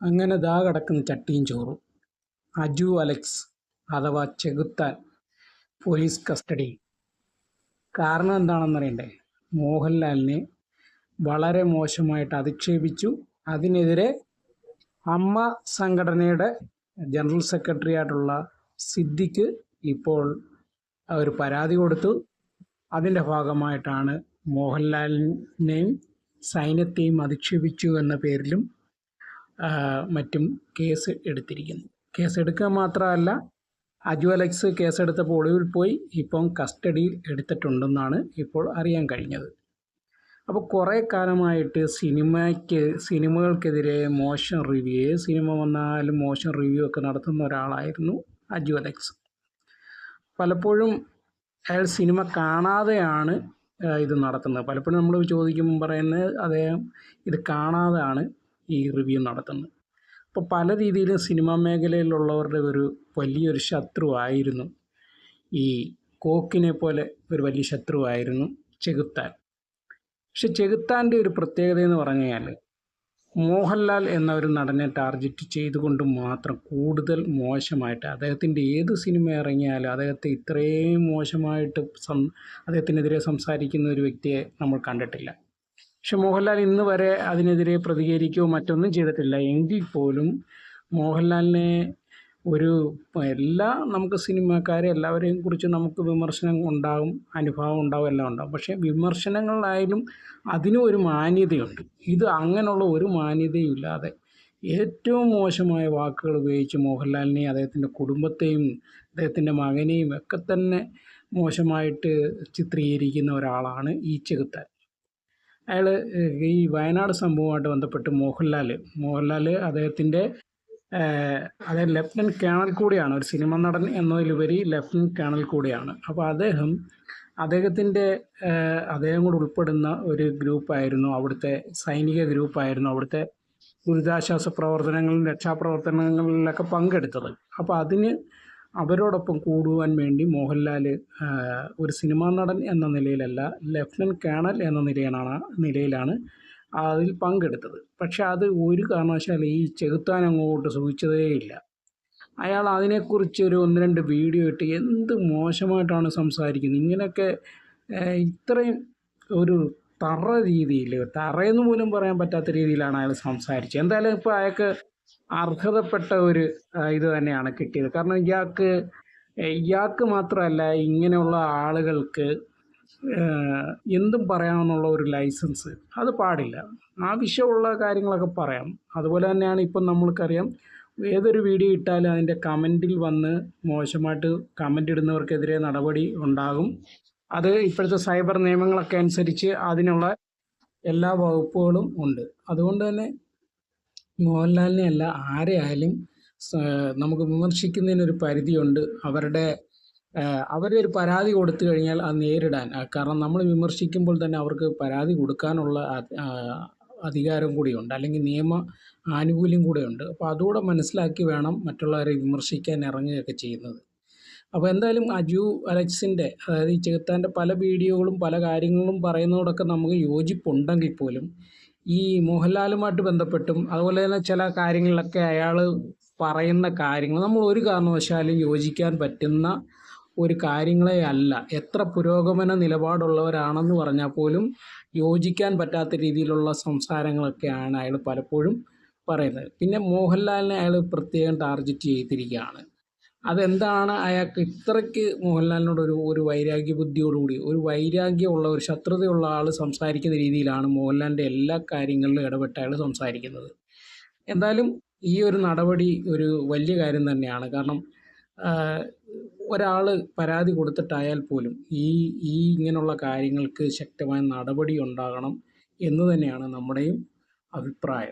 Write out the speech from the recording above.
അങ്ങനെ ദാ കിടക്കുന്ന ചട്ടിയും ചോറും. അജു അലക്സ് അഥവാ ചെകുത്താൻ പോലീസ് കസ്റ്റഡി. കാരണം എന്താണെന്നറിയണ്ടേ മോഹൻലാലിനെ വളരെ മോശമായിട്ട് അധിക്ഷേപിച്ചു. അതിനെതിരെ അമ്മ സംഘടനയുടെ ജനറൽ സെക്രട്ടറി ആയിട്ടുള്ള സിദ്ദിഖ് ഇപ്പോൾ ഒരു പരാതി കൊടുത്തു. അതിന്റെ ഭാഗമായിട്ടാണ് മോഹൻലാലിനെയും സൈന്യത്തെയും അധിക്ഷേപിച്ചു എന്ന പേരിലും മറ്റും കേസ് എടുത്തിരിക്കുന്നു. കേസെടുക്കുക മാത്രമല്ല അജു അലക്സ് കേസെടുത്തപ്പോൾ ഒളിവിൽ പോയി ഇപ്പം കസ്റ്റഡിയിൽ എടുത്തിട്ടുണ്ടെന്നാണ് ഇപ്പോൾ അറിയാൻ കഴിഞ്ഞത്. അപ്പോൾ കുറേ കാലമായിട്ട് സിനിമയ്ക്ക് സിനിമകൾക്കെതിരെ മോശം റിവ്യൂ സിനിമ വന്നാലും മോശം റിവ്യൂ ഒക്കെ നടത്തുന്ന ഒരാളായിരുന്നു അജു അലക്സ് പലപ്പോഴും അയാൾ സിനിമ കാണാതെയാണ് ഇത് നടത്തുന്നത്. പലപ്പോഴും നമ്മൾ ചോദിക്കുമ്പോൾ പറയുന്നത് അദ്ദേഹം ഇത് കാണാതെയാണ് ഈ റിവ്യൂ നടത്തുന്നത്. അപ്പോൾ പല രീതിയിലും സിനിമാ മേഖലയിലുള്ളവരുടെ ഒരു വലിയൊരു ശത്രുവായിരുന്നു ഈ കോക്കിനെ പോലെ ഒരു വലിയ ശത്രുവായിരുന്നു ചെകുത്താൻ. പക്ഷെ ചെകുത്താന്റെ ഒരു പ്രത്യേകത എന്ന് പറഞ്ഞു കഴിഞ്ഞാൽ മോഹൻലാൽ എന്ന ഒരു നടനെ ടാർഗറ്റ് ചെയ്തുകൊണ്ട് മാത്രം കൂടുതൽ മോശമായിട്ട് അദ്ദേഹത്തിന്റെ ഏത് സിനിമ ഇറങ്ങിയാലും അദ്ദേഹത്തെ ഇത്രയും മോശമായിട്ട് സം അദ്ദേഹത്തിനെതിരെ സംസാരിക്കുന്ന ഒരു വ്യക്തിയെ നമ്മൾ കണ്ടിട്ടില്ല. പക്ഷെ മോഹൻലാൽ ഇന്ന് വരെ അതിനെതിരെ പ്രതികരിക്കുകയോ മറ്റൊന്നും ചെയ്തിട്ടില്ല. എങ്കിൽ പോലും മോഹൻലാലിനെ ഒരു എല്ലാ നമുക്ക് സിനിമാക്കാരെ എല്ലാവരെയും കുറിച്ച് നമുക്ക് വിമർശനം ഉണ്ടാകും അനുഭവം ഉണ്ടാകും എല്ലാം ഉണ്ടാകും പക്ഷേ വിമർശനങ്ങളിലായാലും അതിനും ഒരു മാന്യതയുണ്ട്. ഇത് അങ്ങനെയുള്ള ഒരു മാന്യതയും ഇല്ലാതെ ഏറ്റവും മോശമായ വാക്കുകൾ ഉപയോഗിച്ച് മോഹൻലാലിനെയും അദ്ദേഹത്തിന്റെ കുടുംബത്തെയും അദ്ദേഹത്തിന്റെ മകനെയും ഒക്കെ തന്നെ മോശമായിട്ട് ചിത്രീകരിക്കുന്ന ഒരാളാണ് ഈ ചെകുത്താൻ. അയാൾ ഈ വയനാട് സംഭവമായിട്ട് ബന്ധപ്പെട്ട് മോഹൻലാൽ മോഹൻലാൽ അദ്ദേഹത്തിന്റെ അദ്ദേഹം ലെഫ്റ്റനന്റ് കേണൽ കൂടിയാണ്. ഒരു സിനിമ നടൻ എന്നതിലുപരി ലെഫ്റ്റനന്റ് കേണൽ കൂടിയാണ്. അപ്പോൾ അദ്ദേഹം അദ്ദേഹത്തിന്റെ അദ്ദേഹം കൂടെ ഉൾപ്പെടുന്ന ഒരു ഗ്രൂപ്പായിരുന്നു. അവിടുത്തെ സൈനിക ഗ്രൂപ്പായിരുന്നു. അവിടുത്തെ ദുരിതാശ്വാസ പ്രവർത്തനങ്ങളിലും രക്ഷാപ്രവർത്തനങ്ങളിലൊക്കെ പങ്കെടുത്തത്. അപ്പോൾ അതിന് അവരോടൊപ്പം കൂടുവാൻ വേണ്ടി മോഹൻലാൽ ഒരു സിനിമാ നടൻ എന്ന നിലയിലല്ല ലെഫ്റ്റനന്റ് കേണൽ എന്ന നിലയിലാണ് നിലയിലാണ് അതിൽ പങ്കെടുത്തത്. പക്ഷെ അത് ഒരു കാരണവശാലും ഈ ചെകുത്താൻ അങ്ങോട്ട് സൂചിച്ചതേയില്ല. അയാൾ അതിനെക്കുറിച്ച് ഒരു ഒന്ന് രണ്ട് വീഡിയോ ഇട്ട് എന്ത് മോശമായിട്ടാണ് സംസാരിക്കുന്നത്? ഇങ്ങനെയൊക്കെ ഇത്രയും ഒരു തറ രീതിയിൽ തറയെന്ന് പോലും പറയാൻ പറ്റാത്ത രീതിയിലാണ് അയാൾ സംസാരിച്ചത്. എന്തായാലും ഇപ്പോൾ അയാൾക്ക് അർഹതപ്പെട്ട ഒരു ഇത് തന്നെയാണ് കിട്ടിയത്. കാരണം ഇയാൾക്ക് ഇയാൾക്ക് മാത്രമല്ല ഇങ്ങനെയുള്ള ആളുകൾക്ക് എന്തും പറയാമെന്നുള്ള ഒരു ലൈസൻസ് അത് പാടില്ല. ആവശ്യമുള്ള കാര്യങ്ങളൊക്കെ പറയാം. അതുപോലെ തന്നെയാണ് ഇപ്പം നമ്മൾക്കറിയാം ഏതൊരു വീഡിയോ ഇട്ടാലും അതിന്റെ കമന്റിൽ വന്ന് മോശമായിട്ട് കമന്റ് ഇടുന്നവർക്കെതിരെ നടപടി ഉണ്ടാകും. അത് ഇപ്പോഴത്തെ സൈബർ നിയമങ്ങളൊക്കെ അനുസരിച്ച് അതിനുള്ള എല്ലാ വകുപ്പുകളും ഉണ്ട്. അതുകൊണ്ട് തന്നെ മോഹൻലാലിനെ അല്ല ആരെയായാലും നമുക്ക് വിമർശിക്കുന്നതിനൊരു പരിധിയുണ്ട്. അവരുടെ ഏഹ് അവരെ ഒരു പരാതി കൊടുത്തു കഴിഞ്ഞാൽ അത് നേരിടാൻ. കാരണം നമ്മൾ വിമർശിക്കുമ്പോൾ തന്നെ അവർക്ക് പരാതി കൊടുക്കാനുള്ള അധികാരം കൂടിയുണ്ട്. അല്ലെങ്കിൽ നിയമ ആനുകൂല്യം കൂടെയുണ്ട്. അപ്പോൾ അതുകൂടെ മനസ്സിലാക്കി വേണം മറ്റുള്ളവരെ വിമർശിക്കാൻ ഇറങ്ങുകയൊക്കെ ചെയ്യുന്നത്. അപ്പോൾ എന്തായാലും അജു അലക്സിന്റെ അതായത് ഈ ചെകുത്താന്റെ പല വീഡിയോകളും പല കാര്യങ്ങളും പറയുന്നതോടൊക്കെ നമുക്ക് യോജിപ്പുണ്ടെങ്കിൽ പോലും ഈ മോഹൻലാലുമായിട്ട് ബന്ധപ്പെട്ടും അതുപോലെ തന്നെ ചില കാര്യങ്ങളിലൊക്കെ അയാൾ പറയുന്ന കാര്യങ്ങൾ നമ്മൾ ഒരു കാരണവശാലും യോജിക്കാൻ പറ്റുന്ന ഒരു കാര്യങ്ങളെ അല്ല. എത്ര പുരോഗമന നിലപാടുള്ളവരാണെന്ന് പറഞ്ഞാൽ പോലും യോജിക്കാൻ പറ്റാത്ത രീതിയിലുള്ള സംസാരങ്ങളൊക്കെയാണ് അയാൾ പലപ്പോഴും പറയുന്നത്. പിന്നെ മോഹൻലാലിനെ അയാൾ പ്രത്യേകം ടാർഗറ്റ് ചെയ്തിരിക്കുകയാണ്. അതെന്താണ് അയാൾക്ക് ഇത്രയ്ക്ക് മോഹൻലാലിനോട് ഒരു ഒരു വൈരാഗ്യ ബുദ്ധിയോടുകൂടി ഒരു വൈരാഗ്യമുള്ള ഒരു ശത്രുതയുള്ള ആൾ സംസാരിക്കുന്ന രീതിയിലാണ് മോഹൻലാലിന്റെ എല്ലാ കാര്യങ്ങളിലും ഇടപെട്ട് അയാൾ സംസാരിക്കുന്നത്. എന്തായാലും ഈ ഒരു നടപടി ഒരു വലിയ കാര്യം തന്നെയാണ്. കാരണം ഒരാൾ പരാതി കൊടുത്തിട്ടായാൽ പോലും ഈ ഈ ഇങ്ങനെയുള്ള കാര്യങ്ങൾക്ക് ശക്തമായ നടപടി ഉണ്ടാകണം എന്ന് തന്നെയാണ് നമ്മുടെയും അഭിപ്രായം.